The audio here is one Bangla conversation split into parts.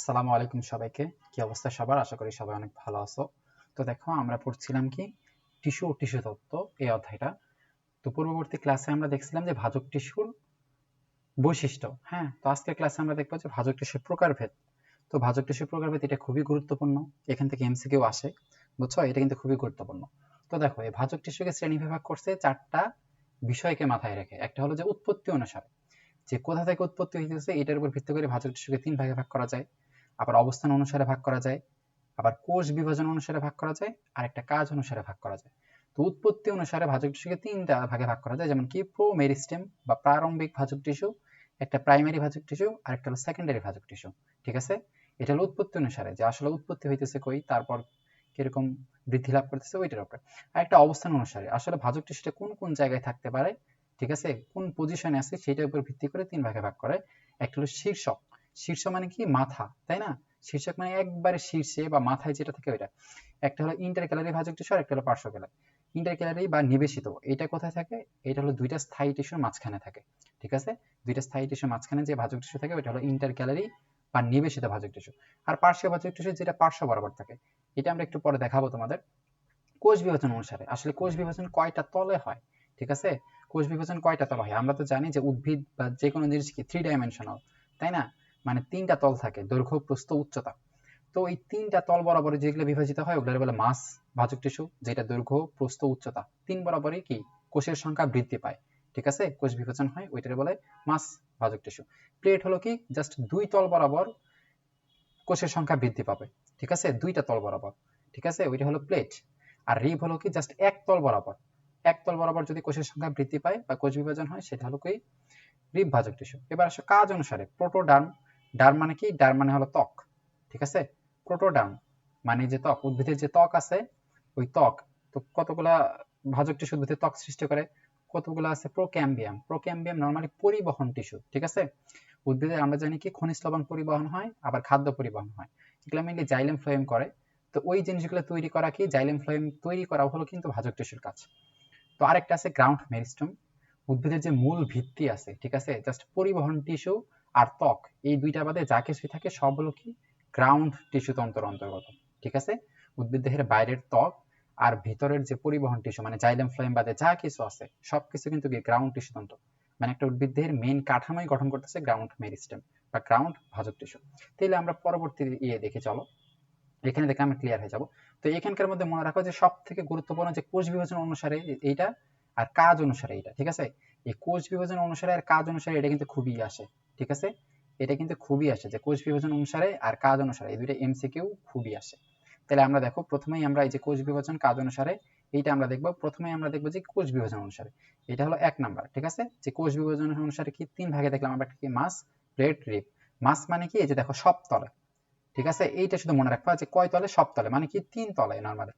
আসসালামু আলাইকুম সবাইকে। কি অবস্থা সবার? আশা করি সবাই অনেক ভালো আছো। তো দেখো, আমরা পড়ছিলাম কি, টিস্যু ও টিস্যু তত্ত্ব এই অধ্যায়টা। তো পূর্ববর্তী ক্লাসে আমরা দেখছিলাম যে ভাজক টিস্যুর বৈশিষ্ট্য। হ্যাঁ তো আজকের ক্লাসে আমরা দেখব যে ভাজক টিস্যুর প্রকারভেদ। তো ভাজক টিস্যুর প্রকারভেদ এটা খুবই গুরুত্বপূর্ণ। এখান থেকে এমসিকিউ আসে, বুঝছ? এটা কিন্তু খুবই গুরুত্বপূর্ণ। তো দেখো, এই ভাজক টিস্যুকে শ্রেণীবিভাগ করছে চারটা বিষয়কে মাথায় রেখে। একটা হলো যে উৎপত্তি অনুসারে। যে কোথা থেকে উৎপত্তি হয়েছে এটার উপর ভিত্তি করে ভাজক টিস্যুকে তিন ভাগে ভাগ করা যায়। আবার অবস্থান অনুসারে ভাগ করা যায়, আবার কোষ বিভাজন অনুসারে ভাগ করা যায় আর একটা কাজ অনুসারে ভাগ করা যায়। তো উৎপত্তি অনুসারে ভাজক টিস্যুকে তিনটা ভাগে ভাগ করা যায়, যেমন কি প্রো মেরিস্টেম বা প্রারম্ভিক ভাজক টিস্যু, একটা প্রাইমারি ভাজক টিস্যু, আর একটা হলো সেকেন্ডারি ভাজক টিস্যু, ঠিক আছে? এটা হলো উৎপত্তি অনুসারে, যে আসলে উৎপত্তি হইতেছে কই, তারপর কীরকম বৃদ্ধি লাভ করতেছে ওইটার উপরে। আর একটা অবস্থান অনুসারে, আসলে ভাজক টিস্যুটা কোন কোন জায়গায় থাকতে পারে, ঠিক আছে? কোন পজিশনে আছে, সেটার উপর ভিত্তি করে তিন ভাগে ভাগ করে, একটা হলো শীর্ষক শীর্ষ মানে কি? মাথা, তাই না? শীর্ষক মানে একবারে শীর্ষে বা মাথায় যেটা থাকে ওইটা। একটা হলো ইন্টার ক্যালারি ভাজক টিস্যু আর একটা হলো পার্শ্ব ক্যালারি ইন্টার ক্যালারি বা নিবেশিত, এটা কোথায় থাকে? এটা হলো দুইটা স্থায়ী টিস্যুর মাঝখানে থাকে, ঠিক আছে? দুইটা স্থায়ী টিস্যুর মাঝখানে যে ভাজক টিস্যু থাকে, ওইটা হলো ইন্টার ক্যালারি বা নিবেশিত ভাজক টিস্যু। আর পার্শ্ব ভাজক টিস্যু যেটা পার্শ্ব বরাবর থাকে, এটা আমরা একটু পরে দেখাবো তোমাদের। কোষ বিভাজন অনুসারে, আসলে কোষ বিভাজন কয়টা তলে হয়, ঠিক আছে? কোষ বিভাজন কয়টা তলে হয়? আমরা তো জানি যে উদ্ভিদ বা যে কোনো জিনিস কি থ্রি ডাইমেনশনাল তাই না? মানে তিনটা তল থাকে, দৈর্ঘ্য, প্রস্থ, উচ্চতা। তো এই তিনটা তল বরাবর যেগুলো বিভাজিত হয়, ওগুলো বলে মাস, ভাজক টিস্যু, যেটা দৈর্ঘ্য, প্রস্থ, উচ্চতা। তিন বরাবরই কি? কোষের সংখ্যা বৃদ্ধি পায়। ঠিক আছে? কোষ বিভাজন হয় ওইটারে বলে মাস, ভাজক টিস্যু। প্লেট হলো কি? জাস্ট দুই তল বরাবর কোষের সংখ্যা বৃদ্ধি পাবে। ঠিক আছে? দুইটা তল বরাবর। ঠিক আছে? ওইটা হলো প্লেট। আর রিব হলো কি? জাস্ট এক তল বরাবর। এক তল বরাবর যদি কোষের সংখ্যা বৃদ্ধি পায় বা কোষ বিভাজন হয়, সেটা হলো কি? রিব ভাজক টিস্যু। এবার আসো কাজ অনুসারে প্রোটোডার্ম ডার্ম মানে কি? ডার্ম মানে হলো ত্বক, ঠিক আছে? প্রোটোডার্ম মানে যে ত্বক, উদ্ভিদের যে ত্বক আছে, ওই ত্বক, তো কতগুলা ভাজক টিস্যু উদ্ভিদের ত্বক সৃষ্টি করে? কতগুলো আছে? প্রোক্যাম্বিয়াম প্রোক্যাম্বিয়াম নরমালি পরিবহন টিস্যু, ঠিক আছে? উদ্ভিদে আমরা জানি কি? খনিজ লবণ পরিবহন হয়, আবার খাদ্য পরিবহন হয়। এগুলো মেনলি জাইলেম ফ্লোয়েম করে। তো ওই জিনিসগুলো তৈরি করা কি? জাইলেম ফ্লোয়েম তৈরি করা হলো কিন্তু ভাজক টিস্যুর কাজ। তো আরেকটা আছে গ্রাউন্ড মেরিস্টম উদ্ভিদের যে মূল ভিত্তি আছে, ঠিক আছে? জাস্ট পরিবহন টিস্যু আর ত্বক, এই দুইটা বাদে যা কিছু থাকে সব হলো কি গ্রাউন্ড টিস্যু তন্ত্র অন্তর্গত, ঠিক আছে? উদ্ভিদ দেহের বাইরের ত্বক আর ভিতরের যে পরিবহন টিস্যু মানে জাইলেম ফ্লোয়েম বাদে যা কিছু আছে সবকিছু কিন্তু কি গ্রাউন্ড টিস্যু তন্ত্র। মানে একটা উদ্ভিদ দেহের মেইন কাঠামোই গঠন করতেছে গ্রাউন্ড মেরিস্টেম বা গ্রাউন্ড ভাজক টিস্যু তাহলে আমরা পরবর্তী ইয়ে দেখে, চলো। এখানে দেখে আমরা ক্লিয়ার হয়ে যাব। তো এখানকার মধ্যে মনে রাখো যে সব থেকে গুরুত্বপূর্ণ যে কোষ বিভাজন অনুসারে এইটা আর কাজ অনুসারে এটা ঠিক আছে? এই কোষ বিভাজন অনুসারে আর কাজ অনুসারে এটা কিন্তু খুবই আসে। ঠিক আছে? এটা কিন্তু খুবই আসে যে কোষ বিভাজন অনুসারে আর কাজ অনুসারে, এই দুইটা এমসিকিউ খুবই আসে। তাহলে আমরা দেখো, প্রথমেই আমরা এই যে কোষ বিভাজন কাজ অনুসারে, এইটা আমরা দেখব, প্রথমেই আমরা দেখব যে কোষ বিভাজন অনুসারে। এটা হলো এক নাম্বার, ঠিক আছে? যে কোষ বিভাজন অনুসারে কি তিন ভাগে দেখলাম আমরা, কি মাস প্লেট রিপ। মাস মানে কি? এই যে দেখো, সব তলে, ঠিক আছে? এইটা শুধু মনে রাখবা যে কয় তলে? সব তলে মানে কি? তিন তলায় নর্মালি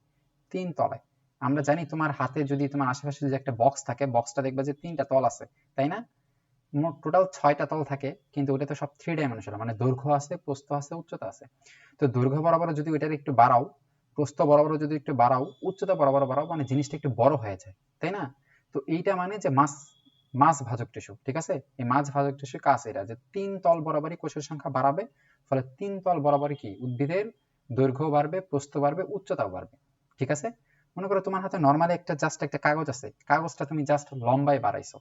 তিন তলায় আমরা জানি তোমার হাতে যদি তোমার আশেপাশে যদি একটা বক্স থাকে বক্সটা দেখবা যে তিনটা তল আছে, তাই না? মোট টোটাল ছয়টা তল থাকে, কিন্তু ওটা তো সব থ্রি ডাইমেনশনাল মানে দৈর্ঘ্য আছে, প্রস্থ আছে, উচ্চতা আছে। তো দৈর্ঘ্য বরাবর যদি ওইটার একটু বাড়াও, প্রস্থ বরাবর যদি একটু বাড়াও, উচ্চতা বরাবর বাড়াও মানে জিনিসটা একটু বড় হয়ে যায়, তাই না? তো এইটা মানে যে মাছ মাছ ভাজক টিস্যু, ঠিক আছে? এই মাছ ভাজক টিস্যু কাজ এটা, যে তিন তল বরাবরই কোষের সংখ্যা বাড়াবে, ফলে তিন তল বরাবরই কি? উদ্ভিদের দৈর্ঘ্য বাড়বে, প্রস্থ বাড়বে, উচ্চতাও বাড়বে, ঠিক আছে? মনে করো তোমার হাতে নর্মালি একটা জাস্ট একটা কাগজ আছে, কাগজটা তুমি জাস্ট লম্বায় বাড়াইছো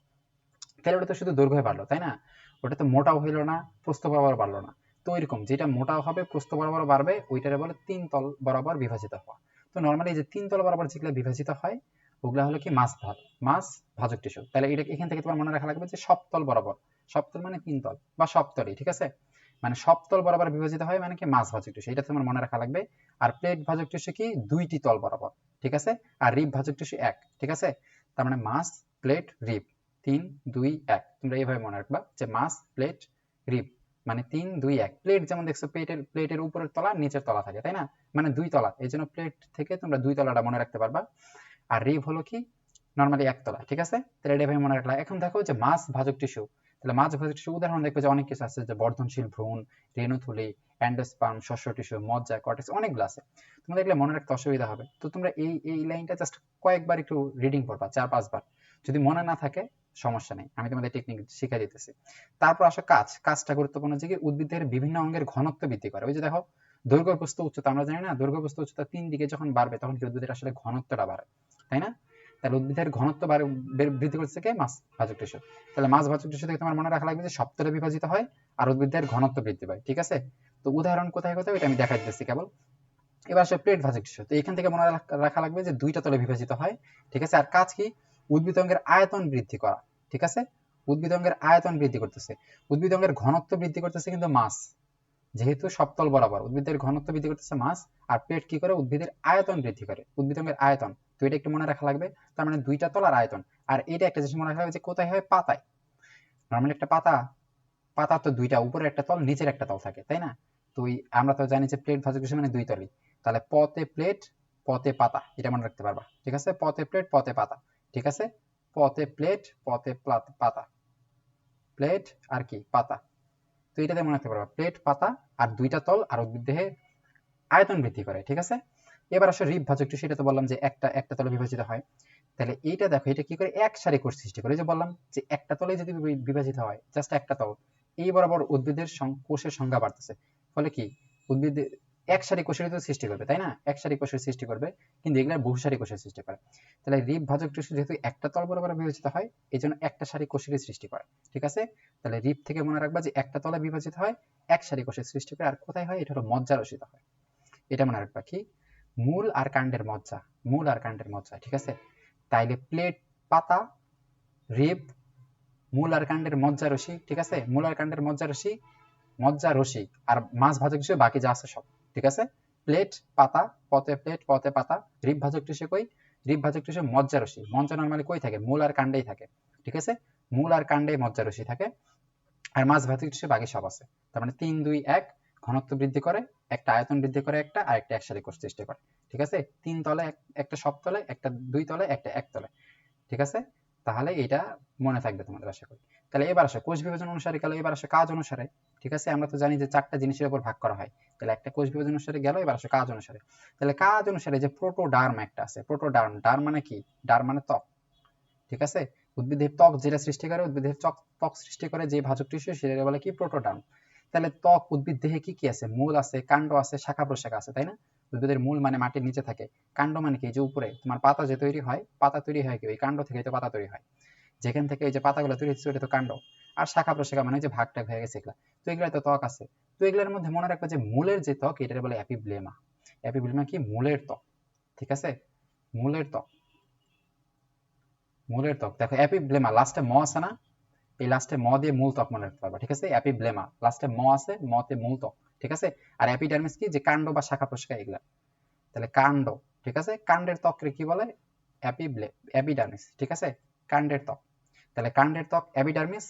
তাহলে ওটা তো শুধু দৈর্ঘ্য বাড়লো, তাই না? ওটা তো মোটাও হইল না প্রস্থ বরাবর বাড়লো না। তো এরকম যেটা মোটাও হবে, প্রস্থ বরাবর বাড়বে, ওইটারে বলে তিন তল বরাবর বিভাজিত হওয়া। তো নর্মালি যে তিন তল বরাবর যেগুলো বিভাজিত হয়, ওগুলা হলো কি মাছ ভাত মাছ ভাজক টিস্যু। তাহলে এটা এখান থেকে তোমার মনে রাখা লাগবে যে সপ্তল বরাবর সপ্তল মানে তিন তল বা সপ্তলই ঠিক আছে? মানে সপ্তল বরাবর বিভাজিত হয় মানে কি মাছ ভাজক টিস্যু, এটা তোমার মনে রাখা লাগবে। আর প্লেট ভাজক টিস্যু কি দুইটি তল বরাবর, ঠিক আছে? আর রিব ভাজক টিস্যু এক, ঠিক আছে? তার মানে মাছ প্লেট, রিব। তিন, দুই, এক। তোমরা এইভাবে মনে রাখবা যে মাছ প্লেট রিব মানে তিন, দুই, এক। প্লেট যেমন দেখছ প্লেটের প্লেটের উপরের তলা, নিচের তলা থাকে, তাই না? মানে দুই তলা। এই জন্য প্লেট থেকে তোমরা দুই তলাটা মনে রাখতে পারবা। আর রিব হলো কি? নর্মালি একতলা ঠিক আছে? তাহলে এটা মনে রাখলা। এখন দেখো যে মাছ ভাজক টিস্যু তাহলে মাছ ভাজক টিস্যু উদাহরণ দেখবে যে অনেক কিছু আছে, যে বর্ধনশীল ভ্রূণ, রেণুথলি, অ্যান্ডোস্পার্ম, শস্য টিস্যু মজ্জা কর্টেক্স অনেকগুলো আছে। তোমরা দেখলে মনে রাখতে অসুবিধা হবে। তো তোমরা এই এই লাইনটা জাস্ট কয়েকবার একটু রিডিং করবা, চার, পাঁচবার। যদি মনে না থাকে সমস্যা নেই। আমি তোমাদের টেকনিক শিখে দিতেছি। তারপর আসো কাজ। কাজটা গুরুত্বপূর্ণ যে কি? উদ্ভিদের বিভিন্ন অঙ্গের ঘনত্ব বৃদ্ধি করে। ওই যে দেখো দৈর্ঘ্য প্রস্থ উচ্চতা, আমরা জানি না দৈর্ঘ্য প্রস্থ উচ্চতা তিন দিকে যখন বাড়বে, তখন কি উদ্ভিদের আসলে ঘনত্বটা বাড়ে? তাই না? তাহলে উদ্ভিদের ঘনত্ব বাড়ে বৃদ্ধি করছে কে? মাছ ভাজক টিস্যু। তাহলে মাছ ভাজক টিস্যু থেকে তোমার মনে রাখা লাগবে যে সপ্তরে বিভাজিত হয় আর উদ্ভিদের ঘনত্ব বৃদ্ধি পায়। ঠিক আছে? তো উদাহরণ কোথায় কোথায়? এটা আমি দেখাই দিতেছি কেবল। এবার আসলে প্লেট ভাজক টিস্যু। তো এখান থেকে মনে রাখা লাগবে যে দুইটা তলে বিভাজিত হয়। ঠিক আছে? আর কাজ কি? উদ্ভিদ অঙ্গের আয়তন বৃদ্ধি করা, ঠিক আছে? উদ্ভিদ অঙ্গের আয়তন বৃদ্ধি করতেছে। উদ্ভিদ অঙ্গের ঘনত্ব বৃদ্ধি করতেছে কিন্তু মাছ, যেহেতু সপ্তল বরাবর। উদ্ভিদের ঘনত্ব বৃদ্ধি করতেছে মাছ, আর পেট কি করে? উদ্ভিদের আয়তন বৃদ্ধি করে। উদ্ভিদ অঙ্গের আয়তন, তো এটা একটু মনে রাখা লাগবে। তার মানে দুইটা তলার আয়তন। আর এটা একটা জিনিস মনে রাখা লাগবে যে কোথায় হয়? পাতায়। নর্মালি একটা পাতা পাতা তো দুইটা উপরে একটা তল, নিচের একটা তল থাকে, তাই না? তো আমরা তো জানি যে প্লেট ভাজক টিস্যু মানে দুই তলই। তাহলে পতে প্লেট পতে পাতা, এটা মনে রাখতে পারবা। ঠিক আছে? পতে প্লেট পতে পাতা। ঠিক আছে? পতে প্লেট পতে পাতা। প্লেট আর কি? পাতা। তো এটাতে মনে রাখতে পারবা প্লেট পাতা আর দুইটা তল আর উদ্ভিদ দেহে আয়তন বৃদ্ধি করে, ঠিক আছে? এবার আসলে রিপ ভাজক টিস্যু এটা তো বললাম যে একটা একটা তলে বিভাজিত হয়। তাহলে এইটা দেখো, এটা কি করে? এক সারি কোষ সৃষ্টি করে। যে বললাম যে একটা তলে যদি বিভাজিত হয় জাস্ট একটা তল, এই বরাবর উদ্ভিদের কোষের সংখ্যা বাড়তেছে। ফলে কি? উদ্ভিদ এক সারি কোষের তো সৃষ্টি করবে, তাই না? এক সারি কোষের সৃষ্টি করবে, কিন্তু এগুলা বহু সারি কোষের সৃষ্টি করে। তাহলে রিপ ভাজক টিস্যু যেহেতু একটা তল বরাবর বিভাজিত হয় এই জন্য একটা সারি কোষেরই সৃষ্টি করে, ঠিক আছে? তাহলে রিপ থেকে মনে রাখবা যে একটা তলে বিভাজিত হয়, এক সারি কোষের সৃষ্টি করে, আর কোথায় হয়? এটা হলো মজ্জা রচিত হয়। এটা মনে রাখবা কি? মূল আর কাণ্ডের মজ্জা, মূল আর কাণ্ডের মজ্জা, ঠিক আছে? তাইলে প্লেট, পাতা রিপ মূল আর কাণ্ডের মজ্জা রশি ঠিক আছে? মূল আর কাণ্ডের মজ্জা রশি মজ্জা রশি আর মাছ ভাজক টিস্যু বাকি যা আছে সব। ঠিক আছে? প্লেট পাতা পতে প্লেট পতে পাতা রিপ ভাজক টিস্যু কই? রিপ ভাজক টিস্যু মজ্জা রশি মজ্জা নরমালি কই থাকে? মূল আর কাণ্ডেই থাকে। ঠিক আছে? মূল আর কাণ্ডে মজ্জা রশি থাকে। আর মাছ ভাজক টিস্যু বাকি সব আছে। তার মানে তিন, দুই, এক, ঘনত্ব বৃদ্ধি করে, একটা আয়তন বৃদ্ধি করে একটা, আর একটা একসাথে কোষ সৃষ্টি করে। ঠিক আছে? তিন তলে একটা সব তলে, একটা দুই তলে, একটা এক তলে। ঠিক আছে? তাহলে এটা মনে থাকবে তোমাদের আশা করি। তাহলে এবার আসে কোষ বিভাজন অনুসারে গেল এবার আসে কাজ অনুসারে, ঠিক আছে? আমরা তো জানি যে চারটা জিনিসের উপর ভাগ করা হয়। তাহলে একটা কোষ বিভাজন অনুসারে গেল এবার আসে কাজ অনুসারে। তাহলে কাজ অনুসারে যে প্রোটোডার্ম একটা আছে, প্রোটোডার্ম ডার্ম মানে কি? ডার্ম মানে ত্বক, ঠিক আছে? উদ্ভিদের ত্বক যেটা সৃষ্টি করে, উদ্ভিদের ত্বক ত্বক সৃষ্টি করে যে ভাজক টিস্যু সেটা বলে কি? প্রোটোডার্ম। তাহলে ত্বক, উদ্ভিদ দেহে কি কি আছে? মূল আছে, কাণ্ড আছে, শাখা প্রশাখা আছে, তাই না? উদ্ভিদের মূল মানে মাটির নিচে থাকে। কাণ্ড মানে কি? যে উপরে, তোমার পাতা যে তৈরি হয়, পাতা তৈরি হয় কি? ওই কাণ্ড থেকে তো পাতা তৈরি হয়। যেখান থেকে এই যে পাতাগুলো তৈরি হচ্ছে ওটা তো কাণ্ড। আর শাখা প্রশাখা মানে যে ভাগটা হয়ে গেছে এগুলা। তো এগুলা তো ত্বক আছে। তো এগুলোর মধ্যে মনে রাখবে যে মূলের যে ত্বক এটা বলে অ্যাপিব্লেমা। অ্যাপিব্লেমা কি? মূলের ত্বক। ঠিক আছে? মূলের ত্বক। মূলের ত্বক। দেখো, অ্যাপিব্লেমা লাস্টে ম আছে না? এই লাস্টে ম দিয়ে মূল ত্বক মনে রাখতে পারবা, ঠিক আছে? অ্যাপিব্লেমা লাস্টে ম আছে মতে মূল ত্বক, ঠিক আছে? আর অ্যাপিডার্মিস কি? যে কাণ্ড বা শাখা প্রশাখা এগুলা। তাহলে কাণ্ড, ঠিক আছে? কাণ্ডের ত্বককে কি বলে? অ্যাপিডার্মিস ঠিক আছে? কাণ্ডের ত্বক। তাহলে কাণ্ডের ত্বক অ্যাপিডার্মিস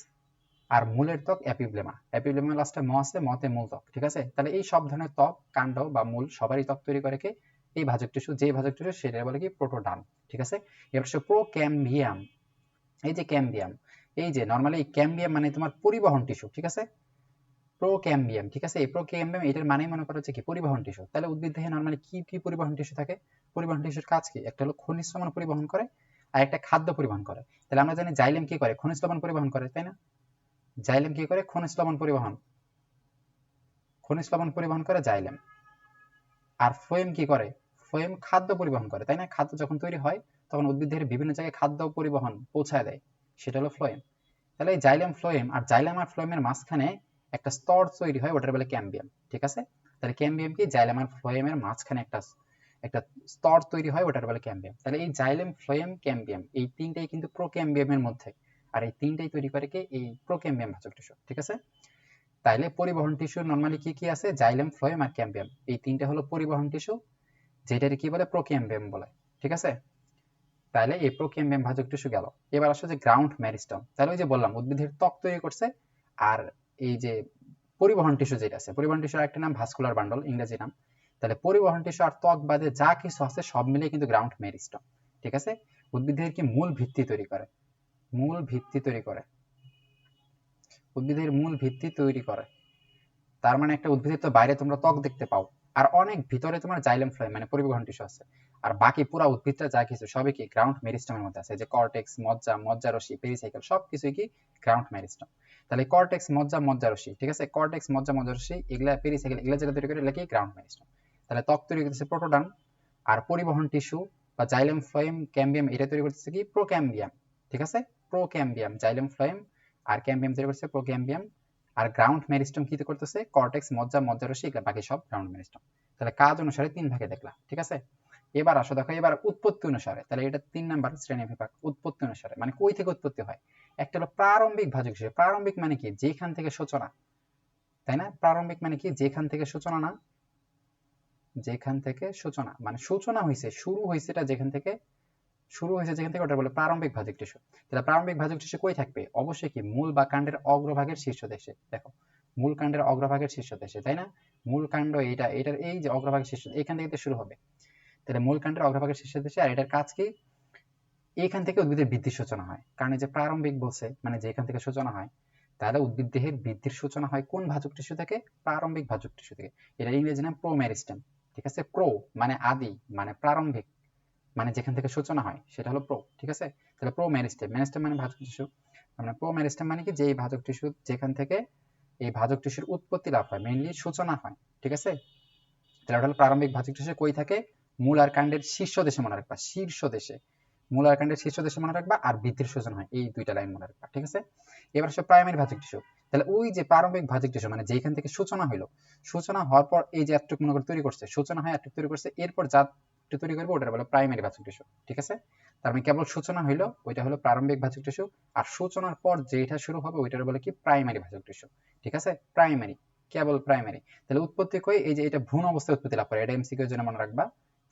আর মূলের ত্বক অ্যাপিব্লেমা অ্যাপিব্লেমা লাস্টে ম আছে মতে মূল ত্বক, ঠিক আছে? তাহলে এই সব ধরনের ত্বক, কাণ্ড বা মূল সবারই ত্বক তৈরি করে কে? এই ভাজক টিস্যু যে ভাজক টিস্যু, সেটা বলে কি? প্রোটোডার্ম ঠিক আছে? এবার সে প্রোক্যাম্বিয়াম এই যে ক্যাম্বিয়াম এই যে নরমালি ক্যাম্বিয়াম মানে তোমার পরিবহন টিস্যু, ঠিক আছে? প্রোক্যাম্বিয়াম ঠিক আছে? এই প্রোক্যাম্বিয়াম এটার মানেই মনে করা হচ্ছে কি? পরিবহন টিস্যু। তাহলে উদ্ভিদ দেহে নরমালি কি কি পরিবহন টিস্যু থাকে? পরিবহন টিস্যুর কাজ কি? একটা হলো খনিজ লবণ পরিবহন করে আর একটা খাদ্য পরিবহন করে। তাহলে আমরা জানি জাইলেম কি করে? খনিজ লবণ পরিবহন করে, তাই না? জাইলেম কি করে? খনিজ লবণ পরিবহন। খনিজ লবণ পরিবহন করে জাইলেম। আর ফ্লোয়েম কি করে? ফ্লোয়েম খাদ্য পরিবহন করে, তাই না? খাদ্য যখন তৈরি হয়, তখন উদ্ভিদের বিভিন্ন জায়গায় খাদ্য পরিবহন পৌঁছায় দেয়। সেটা হলো ফ্লোয়েম তাহলে জাইলেম ফ্লোয়েম আর জাইলেম আর ফ্লোয়েমের মাঝখানে একটা স্তর তৈরি হয়, ওটার বলে ক্যাম্বিয়াম। ঠিক আছে? তাহলে ক্যাম্বিয়াম কি? জাইলেম আর ফ্লোয়েমের মাঝখানে একটা একটা স্তর তৈরি হয় ওটার বলে ক্যাম্বিয়াম। তাহলে এই জাইলেম ফ্লোয়েম ক্যাম্বিয়াম এই তিনটাই কিন্তু প্রোক্যাম্বিয়ামের মধ্যে। আর এই তিনটাই তৈরি করে কি? এই প্রোক্যাম্বিয়াম ভাজক টিস্যু ঠিক আছে? তাইলে পরিবহন টিস্যু নরমালি কি কি আছে? জাইলেম ফ্লোয়েম আর ক্যাম্বিয়াম এই তিনটা হলো পরিবহন টিস্যু যেটার কি বলে? প্রোক্যাম্বিয়াম বলে, ঠিক আছে? তাহলে এই প্রোক্যাম্বিয়াম ভাজক টিস্যু গেল। এবার আসলে যে গ্রাউন্ড মেরিস্টম তাহলে ওই যে বললাম, উদ্ভিদের ত্বক তৈরি করছে, আর এই যে পরিবহন টিস্যু যেটা আছে, পরিবহন টিস্যুর একটা নাম ভাস্কুলার বান্ডল ইংরেজি নাম। তাহলে পরিবহন টিস্যু আর ত্বক বাদে যা কিছু আছে সব মিলে কিন্তু গ্রাউন্ড মেরিস্টম ঠিক আছে? উদ্ভিদের কি মূল ভিত্তি তৈরি করে? মূল ভিত্তি তৈরি করে। উদ্ভিদের মূল ভিত্তি তৈরি করে। তার মানে একটা উদ্ভিদের তো বাইরে তোমরা ত্বক দেখতে পাও, আর অনেক ভিতরে তোমার জাইলেম ফ্লোয়েম মানে পরিবহন টিস্যু আছে। আর বাকি পুরো উদ্ভিদটা যা কিছু, সবই কি গ্রাউন্ড মেরিস্টেমের মধ্যে আছে। যে কর্টেক্স মজ্জা মজ্জারসি পেরিসাইকেল সবকিছুই কি গ্রাউন্ড মেরিস্টেম তাহলে কর্টেক্স মজ্জা মজ্জারসি ঠিক আছে? কর্টেক্স মজ্জা মজ্জারসি এগুলা পেরিসাইকেল এগুলা যেটা তৈরি করে, এগুলা কি গ্রাউন্ড মেরিস্টেম তাহলে ত্বক তৈরি করতেছে প্রোটোডান আর পরিবহন টিস্যু বা জাইলেম ফ্লোয়েম ক্যাম্বিয়াম এটা তৈরি করতেছে কি? প্রোক্যাম্বিয়াম ঠিক আছে? প্রোক্যাম্বিয়াম জাইলেম ফ্লোয়েম আর ক্যাম্বিয়াম তৈরি করতেছে প্রোক্যাম্বিয়াম আর গ্রাউন্ড মেরিস্টেম কি করতেছে? কর্টেক্স মজ্জা মজ্জারসি এগুলা বাকি সব গ্রাউন্ড মেরিস্টেম তাহলে কাজ অনুসারে তিন ভাগে দেখলাম, ঠিক আছে? এবার আসো দেখো, এবার উৎপত্তি অনুসারে। তাহলে এটা তিন নাম্বার শ্রেণি বিভাগ, উৎপত্তি অনুসারে। মানে কই থেকে উৎপত্তি হয়? একটা হলো প্রারম্ভিক ভাজক হিসেবে। প্রারম্ভিক মানে কি? যেখান থেকে সূচনা, তাই না? প্রারম্ভিক মানে কি? যেখান থেকে সূচনা না যেখান থেকে সূচনা মানে সূচনা হয়েছে শুরু হয়েছে এটা যেখান থেকে, শুরু হয়েছে যেখান থেকে ওটা বলে প্রারম্ভিক ভাজক টিস্যু। তাহলে প্রারম্ভিক ভাজক টিস্যু কই থাকবে? অবশ্যই কি মূল বা কাণ্ডের অগ্রভাগের শীর্ষ দেশে। দেখো, মূল কাণ্ডের অগ্রভাগের শীর্ষ দেশে, তাই না? মূল কাণ্ড এইটা এটার এই যে অগ্রভাগের শীর্ষ, এখান থেকে শুরু হবে। তাহলে মূল কাণ্ডের অগ্রভাগের শীর্ষ দেশে, আর এটার কাজ কি? এখান থেকে উদ্ভিদের বৃদ্ধির সূচনা হয়। কারণ যে প্রারম্ভিক বলছে মানে যে এখান থেকে সূচনা হয়, তাহলে উদ্ভিদ দেহের বৃদ্ধির সূচনা হয় কোন ভাজক টিস্যু থেকে? প্রারম্ভিক ভাজক টিস্যু থেকে। এটা ইংরেজি নাম প্রোমেরিস্টেম ঠিক আছে? প্রো মানে আদি মানে প্রারম্ভিক মানে যেখান থেকে সূচনা হয়, সেটা হলো প্রো ঠিক আছে? তাহলে প্রো ম্যারিস্টেম ম্যারিস্টেম মানে ভাজক টিস্যু মানে প্রো ম্যারিস্টেম মানে কি? যে এই ভাজক টিস্যু যেখান থেকে এই ভাজক টিস্যুর উৎপত্তি লাভ হয় মেইনলি সূচনা হয়, ঠিক আছে? তাহলে ওটা হলো প্রারম্ভিক ভাজক টিস্যু কই থাকে? মূল আর কাণ্ডের শীর্ষ দেশে মনে রাখবা, শীর্ষ দেশে। মূল আর কাণ্ডের শীর্ষ দেশে মনে রাখবা আর বৃদ্ধির সূচনা হয়। এই দুইটা লাইন মনে রাখবা, ঠিক আছে? এবার আসলে প্রাইমারি ভাজক টিস্যু তাহলে ওই যে প্রারম্ভিক ভাজক টিস্যু মানে যেখান থেকে সূচনা হইল, সূচনা হওয়ার পর এই যে এতটুকু মনে করে তৈরি করছে, সূচনা হয় এতটুকু তৈরি করছে, এরপর যা তৈরি করবে ওটা বলে প্রাইমারি ভাজক টিস্যু ঠিক আছে? তার মানে কেবল সূচনা হইল, ওইটা হলো প্রারম্ভিক ভাজক টিস্যু আর সূচনার পর যেটা শুরু হবে ওইটার বলে কি? প্রাইমারি ভাজক টিস্যু ঠিক আছে? প্রাইমারি, কেবল প্রাইমারি। তাহলে উৎপত্তি কই? এই যে এটা ভ্রূণ অবস্থায় উৎপত্তি লাভ করে, এটা এমসিকিউ এর জন্য মনে রাখবা।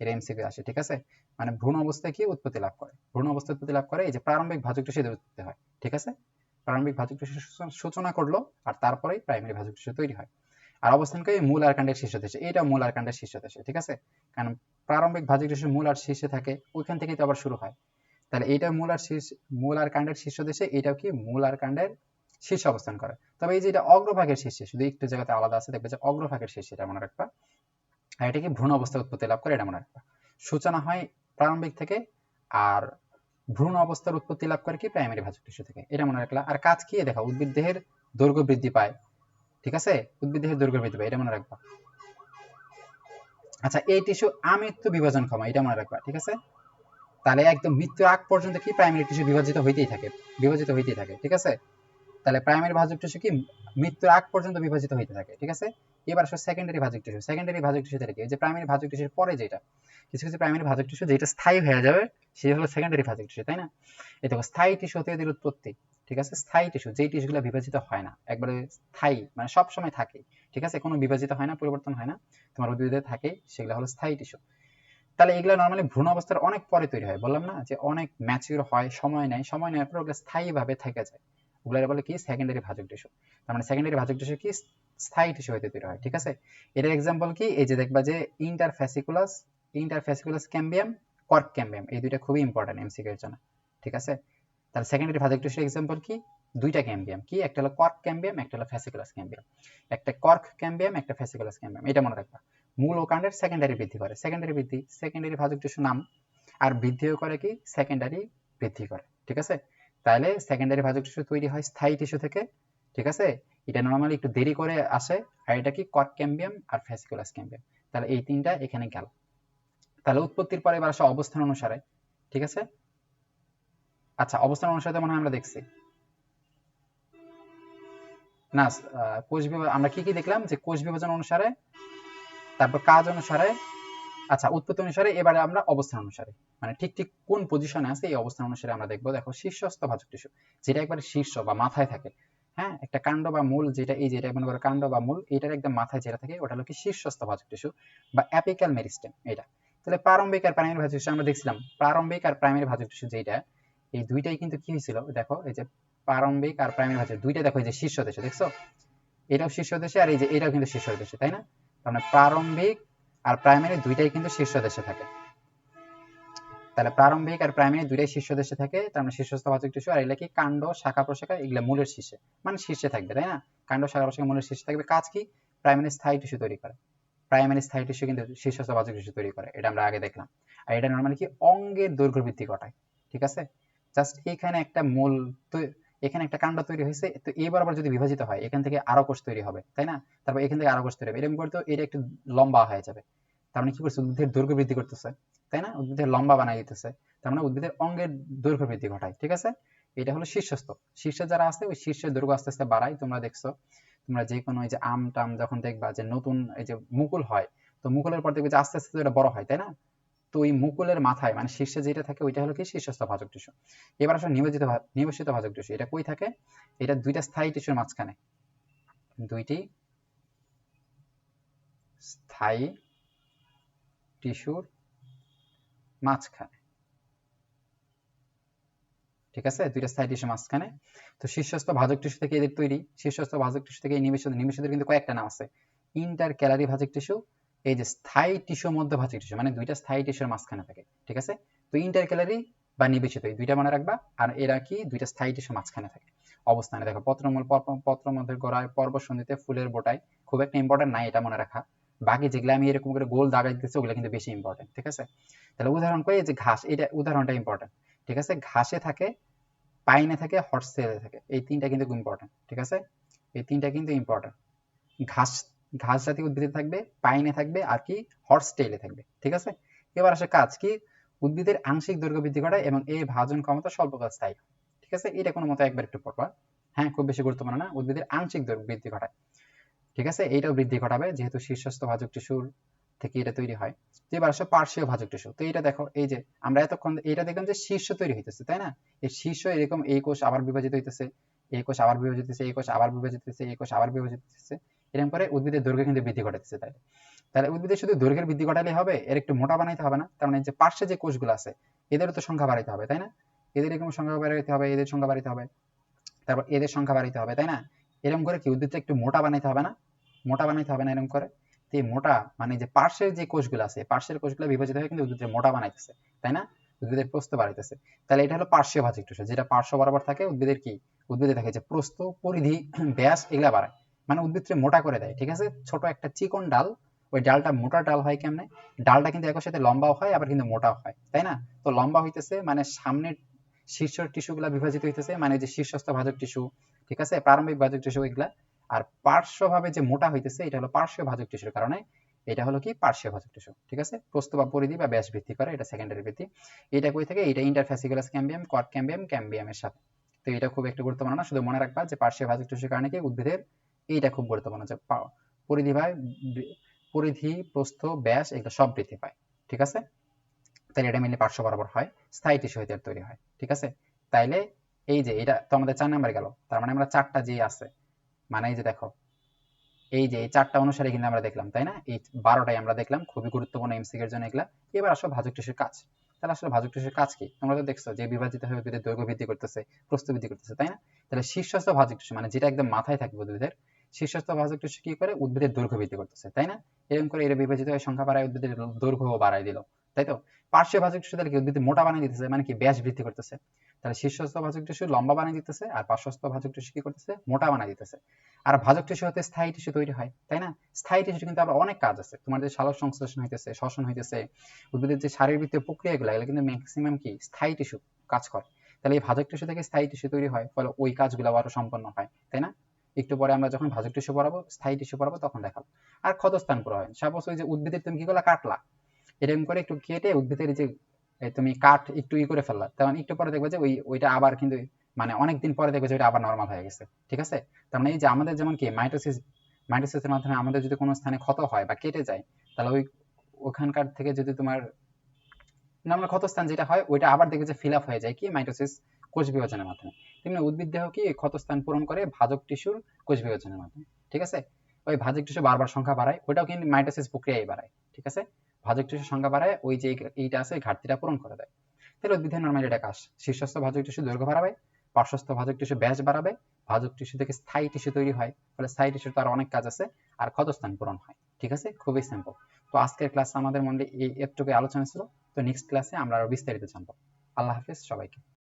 এটা এমসিকিউ আসে, ঠিক আছে? মানে ভ্রূণ অবস্থায় কি উৎপত্তি লাভ করে? ভ্রূণ অবস্থায় উৎপত্তি লাভ করে, এই যে প্রারম্ভিক ভাজক টিস্যু এদের উৎপত্তি হয়, ঠিক আছে? প্রারম্ভিক ভাজক টিস্যু সূচনা করল, আর তারপরেই প্রাইমারি ভাজক টিস্যু তৈরি হয়। আর অবস্থান করে মূল আর কাণ্ডের শীর্ষ দেশে এটা মূল আর কাণ্ডের শীর্ষ দেশে, ঠিক আছে? কারণ প্রারম্ভিক ভাজক টিস্যু মূল আর শীর্ষে থাকে, ওইখান থেকেই তো আবার শুরু হয়। তাহলে এটা মূল আর শীর্ষ, মূল আর কাণ্ডের শীর্ষ দেশে এটাও কি মূল আর কাণ্ডের শীর্ষে অবস্থান করে। তবে এই যে এটা অগ্রভাগের শীর্ষে, শুধু একটু জায়গাতে আলাদা আছে, দেখবে যে অগ্রভাগের শীর্ষে এটা মনে রাখবা আর এটা কি ভ্রূণ অবস্থায় উৎপত্তি লাভ করে, এটা মনে রাখবা। সূচনা হয় প্রারম্ভিক থেকে, আর ভ্রূণ অবস্থার উৎপত্তি লাভ করে কি? প্রাইমারি ভাজক টিস্যু থেকে। এটা মনে রাখলা। আর কাজ কি? দেখো, উদ্ভিদ দেহের দৈর্ঘ্য বৃদ্ধি পায়, ঠিক আছে? উদ্ভিদ দেহের দৈর্ঘ্য বৃদ্ধি পায়, এটা মনে রাখবা। আচ্ছা এই টিস্যু আমৃত্যু বিভাজন ক্ষমা, এটা মনে রাখবা, ঠিক আছে? তাহলে একদম মৃত্যু আগ পর্যন্ত কি? প্রাইমারি টিস্যু বিভাজিত হইতেই থাকে, বিভাজিত হইতেই থাকে, ঠিক আছে? তাহলে প্রাইমারি ভাজক টিস্যু কি? মৃত্যুর আগ পর্যন্ত বিভাজিত হইতে থাকে, ঠিক আছে? এবার আসলে সেকেন্ডারি ভাজক টিস্যু সেকেন্ডারি ভাজক টিস্যু থেকে যে প্রাইমারি ভাজক টিস্যুর পরে যেটা। কিছু কিছু প্রাইমারি ভাজক টিস্যু যেটা স্থায়ী হয়ে যাবে, সেটা হলো সেকেন্ডারি ভাজক টিস্যু তাই না? এই দেখো, স্থায়ী টিস্যু হতে এদের উৎপত্তি, ঠিক আছে? স্থায়ী টিস্যু যেই টিস্যুগুলো বিভাজিত হয় না, একবারে স্থায়ী মানে সব সময় থাকে, ঠিক আছে? কোনো বিভাজিত হয় না, পরিবর্তন হয় না, তোমার উদ্ভিদে থাকে, সেগুলো হলো স্থায়ী টিস্যু তাহলে এগুলো নর্মালি ভ্রূণ অবস্থার অনেক পরে তৈরি হয়, বললাম না? যে অনেক ম্যাচিউর হয়, সময় নেয়, সময় নেওয়ার পর ওগুলো স্থায়ীভাবে থেকে যায়। ওগুলো বলে কি? সেকেন্ডারি ভাজক টিস্যু। তার মানে সেকেন্ডারি ভাজক টিস্যু কি? স্থায়ী টিস্যু হইতে তৈরি হয়, ঠিক আছে? এটার এক্সাম্পল কি? এই যে দেখবা যে ইন্টারফ্যাসিকুলাস ইন্টারফ্যাসিকুলাস ক্যাম্বিয়াম কর্ক ক্যাম্বিয়াম এই দুইটা খুবই ইম্পর্টেন্ট এমসিকিউ এর জন্য, ঠিক আছে? তাহলে সেকেন্ডারি ভাজক টিস্যুর এক্সাম্পল কি? দুইটা ক্যাম্বিয়াম কি? একটা হলো কর্ক ক্যাম্বিয়াম একটা হলো ফ্যাসিকুলাস ক্যাম্বিয়াম একটা কর্ক ক্যাম্বিয়াম একটা ফ্যাসিকুলাস ক্যাম্বিয়াম এটা মনে রাখবা। মূল ও কাণ্ডের সেকেন্ডারি বৃদ্ধি করে। সেকেন্ডারি বৃদ্ধি সেকেন্ডারি ভাজক টিস্যু নাম, আর বৃদ্ধিও করে কি? সেকেন্ডারি বৃদ্ধি করে, ঠিক আছে? তাহলে সেকেন্ডারি ভাজক টিস্যু তৈরি হয় স্থায়ী টিস্যু থেকে, ঠিক আছে? এটা নর্মালি একটু দেরি করে আসে, আর এটা কি কর্ক ক্যাম্বিয়াম আর ফ্যাসিকুলাস ক্যাম্বিয়াম তাহলে এই তিনটা এখানে গেল। তাহলে উৎপত্তির পরে এবার আসে অবস্থান অনুসারে, ঠিক আছে? আচ্ছা অবস্থান অনুসারে মনে হয় আমরা দেখছি। না কোষ বিভাজন, আমরা কি কি দেখলাম? যে কোষ বিভাজন অনুসারে, তারপর কাজ অনুসারে আচ্ছা উৎপত্তি অনুসারে এবারে আমরা অবস্থান অনুসারে মানে ঠিক ঠিক কোন পজিশনে আছে এই অবস্থান অনুসারে আমরা দেখব, দেখো শীর্ষস্থ ভাজক টিস্যু, যেটা একবারে শীর্ষ বা মাথায় থাকে হ্যাঁ একটা কাণ্ড বা মূল যেটা, এই যেটা মনে করো কাণ্ড বা মূল, এটার একদম মাথায় যেটা থাকে, ওটা হলো কি শীর্ষস্থ ভাজক টিস্যু বা অ্যাপিক্যাল মেরিস্টেম এটা। তাহলে প্রারম্ভিক আর প্রাইমারি ভাজক টিস্যু আমরা দেখছিলাম, প্রারম্ভিক আর প্রাইমারি ভাজক টিস্যু যেটা, এই দুইটাই কিন্তু কি হয়েছিল, দেখো এই যে প্রারম্ভিক আর প্রাইমারি ভাজক, দুইটা দেখো এই যে শীর্ষ দেশে, দেখছ? এটাও শীর্ষ দেশে আর এই যে এটাও কিন্তু শীর্ষ দেশে, তাই না? তার মানে প্রারম্ভিক আর প্রাইমারি দুইটাই কিন্তু শীর্ষ দেশে থাকে। তাহলে প্রারম্ভিক আর প্রাইমারি দুইটাই শীর্ষ দেশে থাকে, তার মানে শীর্ষস্থ ভাজক টিস্যু আর এগুলা কি কাণ্ড, শাখা প্রশাখা, এগুলা মূলের শীর্ষে। মানে শীর্ষে থাকবে, তাই না? কাণ্ড, শাখা প্রশাখা, মূলের শীর্ষে থাকবে। কাজ কি? প্রাইমারি স্থায়ী টিস্যু তৈরি করে। প্রাইমারি স্থায়ী টিস্যু কিন্তু শীর্ষস্থ ভাজক টিস্যু তৈরি করে, এটা আমরা আগে দেখলাম। আর এটা নর্মালি কি? অঙ্গের দৈর্ঘ্য বৃদ্ধি ঘটায়, ঠিক আছে? জাস্ট এখানে একটা মূল এখানে একটা কাণ্ড তৈরি হয়েছে, তো এই বরাবর যদি বিভাজিত হয়, এখান থেকে আরও কোষ তৈরি হবে, তাই না? তারপর এখান থেকে আরও কোষ তৈরি হবে। এরকম করতে এটা একটু লম্বা হয়ে যাবে। তার মানে কি করছে উদ্ভিদের দৈর্ঘ্য বৃদ্ধি করতেছে, তাই না? উদ্ভিদের লম্বা বানাই দিতেছে, তার মানে উদ্ভিদের অঙ্গের দৈর্ঘ্য বৃদ্ধি ঘটায়, ঠিক আছে? এটা হলো শীর্ষস্থ। শীর্ষে যারা আছে, ওই শীর্ষের দৈর্ঘ্য আস্তে আস্তে বাড়ায়। তোমরা দেখছ, তোমরা যে কোনো এই যে আম টাম যখন দেখবা যে নতুন এই যে মুকুল হয়, তো মুকুলের পর দেখবে যে আস্তে আস্তে এটা বড় হয়, তাই না? তো ওই মুকুলের মাথায় মানে শীর্ষে যেটা থাকে, ওইটা হলো কি? শীর্ষস্থ ভাজক টিস্যু। এবার আসলে নিবেদিত নিবেশিত ভাজক টিস্যু। এটা কই থাকে? এটা দুইটা স্থায়ী টিস্যুর মাঝখানে। দুইটি স্থায়ী টিস্যুর মাঝখানে। ঠিক আছে? দুইটা স্থায়ী টিস্যু মাঝখানে। তো শীর্ষস্থ ভাজক টিস্যু থেকে এদের তৈরি। শীর্ষস্থ ভাজক টিস্যু থেকে নিবেশিত নিবেশিত কিন্তু কয়েকটা নাম আছে। ইন্টার ক্যালারি ভাজক টিস্যু, এই যে স্থায়ী টিস্যুর মধ্যে ভাজক টিস্যু মানে দুইটা স্থায়ী টিস্যুর মাঝখানে থাকে। ঠিক আছে? তো ইন্টার ক্যালারি বা নিবেশিত, এই দুইটা মনে রাখবা। আর এরা কি? দুইটা স্থায়ী টিস্যুর মাঝখানে থাকে। অবস্থানে দেখো, পত্রমূল পত্র মধ্যে গোড়ায় পর্ব সন্ধিতে ফুলের বোটায়। খুব একটা ইম্পর্টেন্ট নাই এটা মনে রাখা। বাকি যেগুলো আমি এরকম করে গোল দাগাই দিতেছি, ওগুলো কিন্তু বেশি ইম্পর্টেন্ট ঠিক আছে? তাহলে উদাহরণ করে যে ঘাস এটা উদাহরণটা ইম্পর্টেন্ট ঠিক আছে? ঘাসে থাকে, পাইনে থাকে হট সেলে থাকে, এই তিনটা কিন্তু ইম্পর্টেন্ট ঠিক আছে? এই তিনটা কিন্তু ইম্পর্টেন্ট ঘাস ঘাস জাতীয় উদ্ভিদে থাকবে, পাইনে থাকবে, আর কি হট স্টেলে থাকবে, ঠিক আছে? এবার আসে কাজ কি? উদ্ভিদের আংশিক দৈর্ঘ্য বৃদ্ধি ঘটায় এবং এই ভাজন ক্ষমতা স্বল্পকাল স্থায়ী, ঠিক আছে? এটা কোনো মতো একবার একটু পড়বা হ্যাঁ? খুব বেশি গুরুত্বপূর্ণ না, উদ্ভিদের আংশিক দৈর্ঘ্য বৃদ্ধি ঘটায়। ঠিক আছে? এইটাও বৃদ্ধি ঘটাবে, যেহেতু শীর্ষস্থ ভাজক টিস্যুর থেকে এটা তৈরি হয়। তো এবার আসে পার্শ্বীয় ভাজক টিস্যু। তো এটা দেখো, এই যে আমরা এতক্ষণ এটা দেখলাম যে শীর্ষ তৈরি হইতেছে, তাই না? এই শীর্ষ এরকম এই কোষ আবার বিভাজিত হইতেছে, এই কোষ আবার বিভাজিত হচ্ছে এই কোষ আবার বিভাজিত হচ্ছে এই কোষ আবার বিভাজিত হচ্ছে এরকম করে উদ্ভিদের দৈর্ঘ্য কিন্তু বৃদ্ধি ঘটাতেছে তাই তাহলে উদ্ভিদের শুধু দৈর্ঘ্যের বৃদ্ধি ঘটালে হবে, এর একটু মোটা বানাইতে হবে না তার মানে যে পার্শ্বে যে কোষগুলো আছে, এদেরও তো সংখ্যা বাড়াইতে হবে, তাই না? এদের এরকম সংখ্যা বাড়াইতে হবে, এদের সংখ্যা বাড়াইতে হবে, তারপর এদের সংখ্যা বাড়াইতে হবে, তাই না? এরকম করে কি উদ্ভিদটা একটু মোটা বানাইতে হবে না? মোটা বানাইতে হবে না এরকম করে। তো এই মোটা মানে যে পার্শ্বের যে কোষগুলো আছে, পার্শ্বের কোষগুলো বিভাজিত হয়ে কিন্তু উদ্ভিদের মোটা বানাইতেছে, তাই না? উদ্ভিদের প্রস্থ বাড়াইতেছে। তাহলে এটা হলো পার্শ্বীয় ভাজিক টিস্যু যেটা পার্শ্ব বরাবর থাকে, উদ্ভিদের কি? উদ্ভিদে থাকে যে প্রস্থ, পরিধি, ব্যাস, এগুলা বাড়ায়। মানে উদ্ভিদকে মোটা করে দেয়, ঠিক আছে? ছোট একটা চিকন ডাল, ওই ডালটা মোটা ডাল হয় কেমনে? ডালটা কিন্তু একই সাথে লম্বাও হয়, আবার কিন্তু মোটাও হয়, তাই না? তো লম্বা হইতেছে মানে সামনের শীর্ষ টিস্যুগুলা বিভাজিত হইতেছে মানে যে শীর্ষস্থ ভাজক টিস্যু, ঠিক আছে? প্রারম্ভিক ভাজক টিস্যু এগুলা আর পার্শ্বভাবে যে মোটা হইতেছে, এটা হলো পার্শ্বীয় ভাজক টিস্যুর কারণে এটা হলো কি? পার্শ্বীয় ভাজক টিস্যু, ঠিক আছে? প্রস্থ বা পরিধি বা ব্যাস বৃদ্ধি করে, এটা সেকেন্ডারি বৃদ্ধি। এটা কই থেকে? এটা ইন্টারফ্যাসিকুলাস ক্যাম্বিয়াম কট ক্যাম্বিয়াম ক্যাম্বিয়ামের সাথে। তো এটা খুব একটা গুরুত্বপূর্ণ না, শুধু মনে রাখবা যে পার্শ্বীয় ভাজক টিস্যুর কারণে কি? উদ্ভিদের এইটা খুব গুরুত্বপূর্ণ যে পরিধি ভাই পরিধি, প্রস্থ, ব্যাস এগুলো সব বৃদ্ধি পায়, ঠিক আছে? তাহলে এটা মিলে পার্শ্ব বরাবর হয়, স্থায়ী টিস্যু হইতে তৈরি হয়, ঠিক আছে? তাইলে এই যে এটা তো আমাদের চার নাম্বার গেল, তার মানে আমরা চারটা যে আছে মানে এই যে দেখো, এই যে এই চারটা অনুসারে কিন্তু আমরা দেখলাম, তাই না? এই বারোটাই আমরা দেখলাম, খুবই গুরুত্বপূর্ণ এমসিক এর জন্য এগুলা। এবার আসো ভাজক টিস্যুর কাজ। তাহলে আসলে ভাজক টিস্যুর কাজ কি? তোমরা তো দেখছ যে বিভাজিত হয়ে উদ্ভিদের দৈর্ঘ্য বৃদ্ধি করতেছে, প্রস্থ বৃদ্ধি করতেছে, তাই না? তাহলে শীর্ষস্থ ভাজক টিস্যু মানে যেটা একদম মাথায় থাকবে উদ্ভিদের, শীর্ষস্থ ভাজক টিস্যু কি করে? উদ্ভিদের দৈর্ঘ্য বৃদ্ধি করতেছে, তাই না? এরকম করে এর বিভাজিত হয়ে সংখ্যা বাড়ায়, উদ্ভিদের দৈর্ঘ্য বাড়ায় দিল। তাই তো? পার্শ্বীয় ভাজক টিস্যু কি উদ্ভিদ মোটা বানিয়ে দিতেছে মানে কি ব্যাস বৃদ্ধি করতেছে? তাহলে শীর্ষস্থ ভাজক টিস্যু লম্বা বানিয়ে দিতেছে, আর পার্শ্বস্থ ভাজক টিস্যু কি করতেছে? মোটা বানিয়ে দিতেছে। আর ভাজক টিস্যু হতে স্থায়ী টিস্যু তৈরি হয়, তাই না? স্থায়ী টিস্যু কিন্তু আবার অনেক কাজ আছে। তোমার যে সালোক সংশ্লেষণ হইতেছে, শ্বসন হইতেছে, উদ্ভিদের যে শারীরবৃত্তীয় প্রক্রিয়াগুলো, এগুলো কিন্তু ম্যাক্সিমাম কি? স্থায়ী টিস্যু কাজ করে। তাহলে এই ভাজক টিস্যু থেকে স্থায়ী টিস্যু তৈরি হয়, ফলে ওই কাজগুলো আরও সম্পন্ন হয়, তাই না? একটু পরে আমরা যখন ভাজক টিস্যু পড়াবো, স্থায়ী টিস্যু পড়াবো, তখন দেখাবো। আর ক্ষতস্থান পুরো হয় সাপোজ ওই যে উদ্ভিদের তুমি কি করলা, কাটলা? এরকম করে একটু কেটে উদ্ভিদের যে তুমি কাঠ একটু ই করে ফেললা, তখন একটু পরে দেখবে যে ওই, ওইটা আবার কিন্তু মানে অনেকদিন পরে দেখবে যে ওইটা আবার নর্মাল হয়ে গেছে, ঠিক আছে? তার মানে এই যে আমাদের যেমন কি মাইটোসিস মাইটোসিসের মাধ্যমে আমাদের যদি কোনো স্থানে ক্ষত হয় বা কেটে যায়, তাহলে ওই, ওখানকার থেকে যদি তোমার নর্মাল ক্ষতস্থান যেটা হয়, ওইটা আবার দেখবে যে ফিল আপ হয়ে যায় কি মাইটোসিস কোষ বিভাজনের মাধ্যমে। তেমনি উদ্ভিদ দেহ কি, ক্ষতস্থান পূরণ করে ভাজক টিস্যুর কোষ বিভাজনের মাধ্যমে, ঠিক আছে? ওই ভাজক টিস্যু বারবার সংখ্যা বাড়ায়, ওইটাও কিন্তু মাইটোসিস প্রক্রিয়ায় বাড়ায়, ঠিক আছে? ভাজক টিস্যুর সংখ্যা বাড়ায়, ওই যে এইটা আছে ঘাটতিটা পূরণ করে দেয়। তাহলে উদ্ভিদের নর্মাল এটা কাজ। শীর্ষস্থ ভাজক টিস্যু দৈর্ঘ্য বাড়াবে, পার্শ্বস্থ ভাজক টিস্যু ব্যাস বাড়াবে, ভাজক টিস্যু থেকে স্থায়ী টিস্যু তৈরি হয়। ফলে স্থায়ী টিস্যুর তার অনেক কাজ আছে, আর ক্ষতস্থান পূরণ হয়। ঠিক আছে? খুবই সিম্পল তো আজকের ক্লাস আমাদের মনে এই একটুকু আলোচনা ছিল। তো নেক্সট ক্লাসে আমরা আরও বিস্তারিত জানব। আল্লাহ হাফিজ সবাইকে।